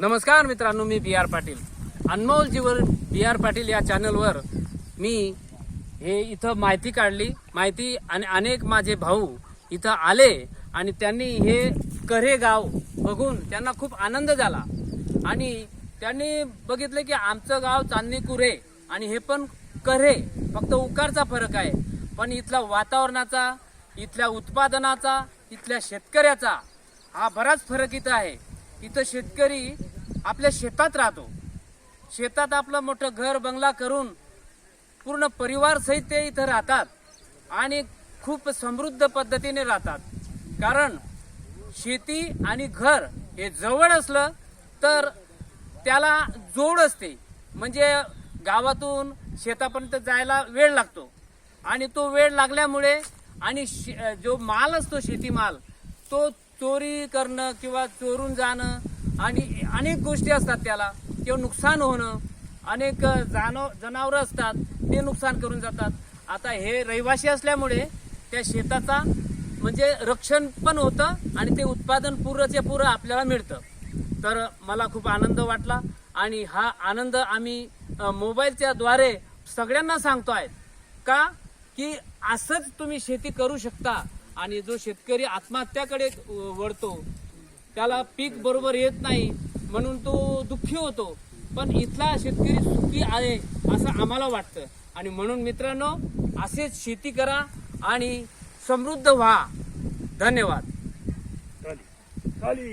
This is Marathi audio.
नमस्कार मित्रांनो मी B R Patil. Anmol Jeevan B R Patil या चॅनलवर मी हे इथं माहिती काढली. माहिती आणि अनेक माझे भाऊ इथं आले आणि त्यांनी हे करे गाव बघून त्यांना खूप आनंद झाला. आणि त्यांनी बघितलं की आमचं गाव चांदणी कुरे आणि हे पण करे. फक्त उकारचा फरक आहे. पण इथला वातावरणाचा इथल्या उत्पादनाचा इथल्या शेतकऱ्याचा हा बराच फरक इथं आहे. इथं शेतकरी आपल्या शेतात राहतो. शेतात आपलं मोठं घर बंगला करून पूर्ण परिवार सहित ते इथं राहतात आणि खूप समृद्ध पद्धतीने राहतात. कारण शेती आणि घर हे जवळ असलं तर त्याला जोड असते. म्हणजे गावातून शेतापर्यंत जायला वेळ लागतो. आणि तो वेळ लागल्यामुळे आणि शे- जो माल असतो शेतीमाल तो चोरी करणं किंवा चोरून जाणं आणि अनेक गोष्टी असतात त्याला. किंवा नुकसान होणं. अनेक जानव जनावरं असतात ते नुकसान करून जातात. आता हे रहिवासी असल्यामुळे त्या शेताचा म्हणजे रक्षण पण होतं आणि ते उत्पादन पुरंच्या पुरं आपल्याला मिळतं. तर मला खूप आनंद वाटला आणि हा आनंद आम्ही मोबाईलच्या द्वारे सगळ्यांना सांगतो आहे. का? की असंच तुम्ही शेती करू शकता आणि जो शेतकरी आत्महत्याकडे वळतो त्याला पीक बरोबर येत नाही म्हणून तो दुःखी होतो. पण इथला शेतकरी सुखी आहे असं आम्हाला वाटतं. आणि म्हणून मित्रांनो असेच शेती करा आणि समृद्ध व्हा. धन्यवाद. खाली